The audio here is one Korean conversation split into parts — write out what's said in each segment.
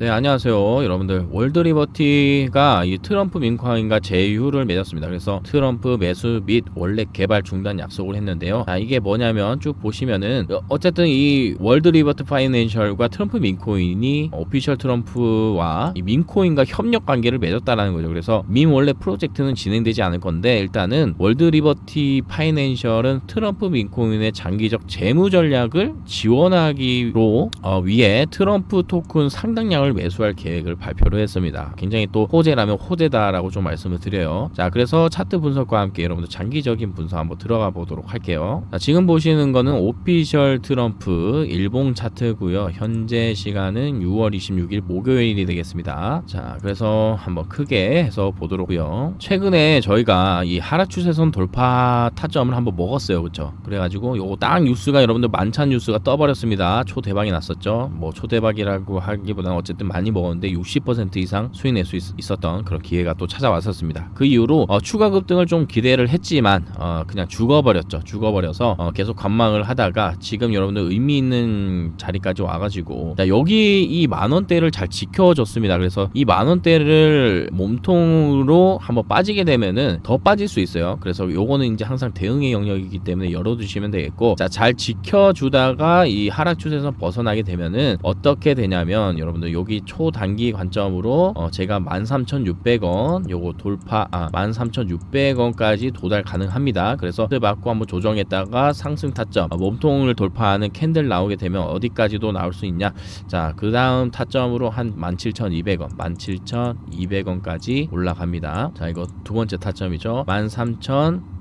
네, 안녕하세요. 여러분들. 월드리버티가 이 트럼프 민코인과 제휴를 맺었습니다. 그래서 트럼프 매수 및 원래 개발 중단 약속을 했는데요. 자, 이게 뭐냐면 쭉 보시면은 어, 어쨌든 이 월드리버트 파이낸셜과 트럼프 민코인이 오피셜 트럼프와 이 민코인과 협력 관계를 맺었다라는 거죠. 그래서 민 원래 프로젝트는 진행되지 않을 건데 일단은 월드리버티 파이낸셜은 트럼프 민코인의 장기적 재무 전략을 지원하기로 어, 위해 트럼프 토큰 상당량을 매수할 계획을 발표를 했습니다. 굉장히 또 호재라면 호재다라고 좀 말씀을 드려요. 자, 그래서 차트 분석과 함께 여러분들 장기적인 분석 한번 들어가 보도록 할게요. 자, 지금 보시는 거는 오피셜 트럼프 일봉 차트고요. 현재 시간은 6월 26일 목요일이 되겠습니다. 자, 그래서 한번 크게 해서 보도록요. 최근에 저희가 이 하락 추세선 돌파 타점을 한번 먹었어요. 그렇죠? 그래 가지고 요거 딱 뉴스가 여러분들 만찬 뉴스가 떠버렸습니다. 초대박이 났었죠. 뭐 초대박이라고 하기보다는 어쨌든 많이 먹었는데 60% 이상 수익 낼 수 있었던 그런 기회가 또 찾아왔었습니다. 그 이후로 어, 추가 급등을 좀 기대를 했지만 어, 그냥 죽어버렸죠. 죽어버려서 어, 계속 관망을 하다가 지금 여러분들 의미 있는 자리까지 와가지고 자, 여기 이 만 원대를 잘 지켜줬습니다. 그래서 이 만 원대를 몸통으로 한번 빠지게 되면은 더 빠질 수 있어요. 그래서 요거는 이제 항상 대응의 영역이기 때문에 열어두시면 되겠고 자 잘 지켜주다가 이 하락 추세선 벗어나게 되면은 어떻게 되냐면 여러분들 여기 초단기 관점으로 어 제가 13,600원 요거 돌파 아 13,600원까지 도달 가능합니다. 그래서 그 맞고 한번 조정했다가 상승 타점 어, 몸통을 돌파하는 캔들 나오게 되면 어디까지도 나올 수 있냐? 자, 그 다음 타점으로 한 17,200원, 17,200원까지 올라갑니다. 자, 이거 두 번째 타점이죠. 13,000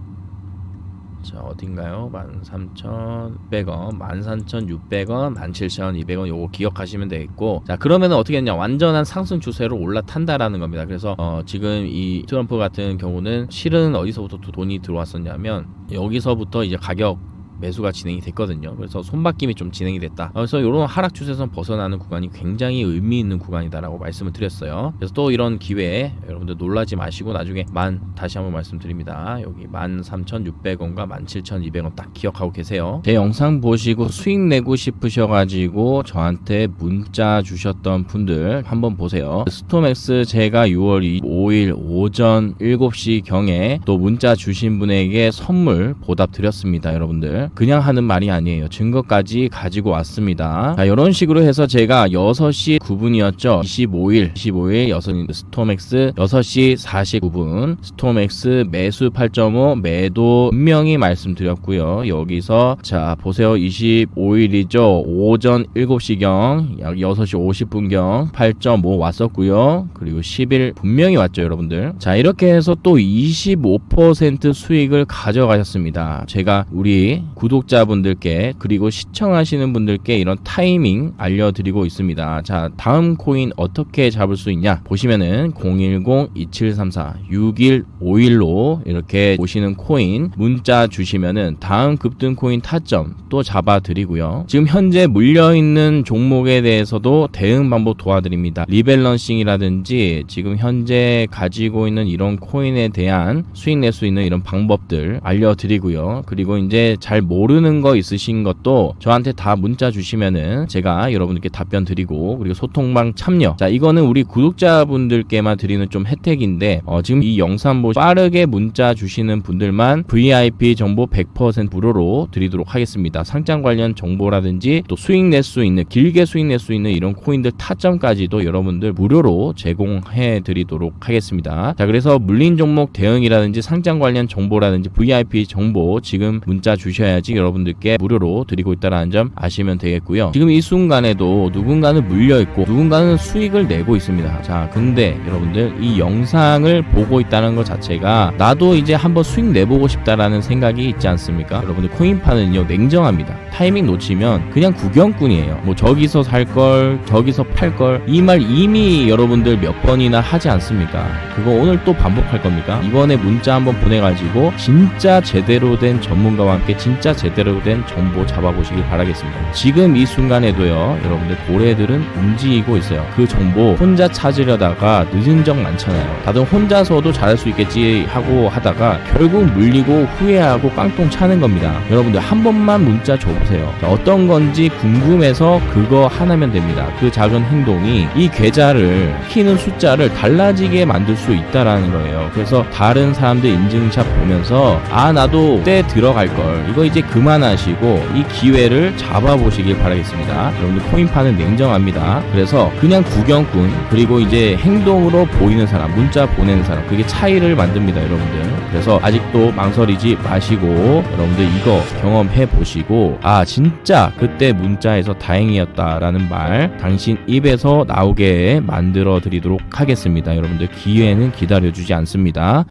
자 어딘가요? 13,100원, 13,600원, 17,200원 요거 기억하시면 되겠고 자 그러면은 어떻게 했냐 완전한 상승 추세로 올라탄다라는 겁니다. 그래서 어, 지금 이 트럼프 같은 경우는 실은 어디서부터 또 돈이 들어왔었냐면 여기서부터 이제 가격 매수가 진행이 됐거든요. 그래서 손바뀜이 좀 진행이 됐다. 그래서 이런 하락 추세선 벗어나는 구간이 굉장히 의미 있는 구간이다라고 말씀을 드렸어요. 그래서 또 이런 기회에 여러분들 놀라지 마시고 나중에 만 다시 한번 말씀드립니다. 여기 13,600원과 17,200원 딱 기억하고 계세요. 제 영상 보시고 수익 내고 싶으셔가지고 저한테 문자 주셨던 분들 한번 보세요. 스톰엑스 제가 6월 5일 오전 7시 경에 또 문자 주신 분에게 선물 보답 드렸습니다, 여러분들. 그냥 하는 말이 아니에요. 증거까지 가지고 왔습니다. 자, 이런 식으로 해서 제가 6시 9분이었죠. 25일, 25일 6 스톰엑스 6시 49분 스톰엑스 매수 8.5 매도 분명히 말씀드렸고요. 여기서 자 보세요. 25일이죠. 오전 7시경 약 6시 50분경 8.5 왔었고요. 그리고 10일 분명히 왔죠, 여러분들. 자 이렇게 해서 또 25% 수익을 가져가셨습니다. 제가 우리 구독자분들께 그리고 시청하시는 분들께 이런 타이밍 알려드리고 있습니다. 자, 다음 코인 어떻게 잡을 수 있냐? 보시면은 010-2734-6151로 이렇게 보시는 코인 문자 주시면은 다음 급등 코인 타점 또 잡아드리고요. 지금 현재 물려있는 종목에 대해서도 대응 방법 도와드립니다. 리밸런싱이라든지 지금 현재 가지고 있는 이런 코인에 대한 수익 낼 수 있는 이런 방법들 알려드리고요. 그리고 이제 잘 모르는 거 있으신 것도 저한테 다 문자 주시면은 제가 여러분들께 답변 드리고 그리고 소통방 참여. 자, 이거는 우리 구독자분들께만 드리는 좀 혜택인데 어, 지금 이 영상 보시 빠르게 문자 주시는 분들만 VIP 정보 100% 무료로 드리도록 하겠습니다. 상장 관련 정보라든지 또 수익 낼 수 있는 길게 수익 낼 수 있는 이런 코인들 타점까지도 여러분들 무료로 제공해 드리도록 하겠습니다. 자, 그래서 물린 종목 대응이라든지 상장 관련 정보라든지 VIP 정보 지금 문자 주셔야 지 여러분들께 무료로 드리고 있다는 점 아시면 되겠고요. 지금 이 순간에도 누군가는 물려 있고 누군가는 수익을 내고 있습니다. 자, 근데 여러분들 이 영상을 보고 있다는 것 자체가 나도 이제 한번 수익 내보고 싶다라는 생각이 있지 않습니까? 여러분들 코인파는요 냉정합니다. 타이밍 놓치면 그냥 구경꾼이에요. 뭐 저기서 살 걸, 저기서 팔 걸 이 말 이미 여러분들 몇 번이나 하지 않습니까? 그거 오늘 또 반복할 겁니까? 이번에 문자 한번 보내가지고 진짜 제대로 된 전문가와 함께 진짜 진짜 제대로 된 정보 잡아보시길 바라겠습니다. 지금 이 순간에도요, 여러분들 고래들은 움직이고 있어요. 그 정보 혼자 찾으려다가 늦은 적 많잖아요. 다들 혼자서도 잘할 수 있겠지 하고 하다가 결국 물리고 후회하고 깡통 차는 겁니다. 여러분들 한 번만 문자 줘보세요. 자, 어떤 건지 궁금해서 그거 하나면 됩니다. 그 작은 행동이 이 계좌를 키는 숫자를 달라지게 만들 수 있다라는 거예요. 그래서 다른 사람들 인증샷 보면서 아 나도 때 들어갈 걸 이거 이제 그만하시고 이 기회를 잡아보시길 바라겠습니다. 여러분들 코인파는 냉정합니다. 그래서 그냥 구경꾼 그리고 이제 행동으로 보이는 사람 문자 보내는 사람 그게 차이를 만듭니다, 여러분들. 그래서 아직도 망설이지 마시고 여러분들 이거 경험해 보시고 아 진짜 그때 문자에서 다행이었다라는 말 당신 입에서 나오게 만들어 드리도록 하겠습니다. 여러분들 기회는 기다려주지 않습니다.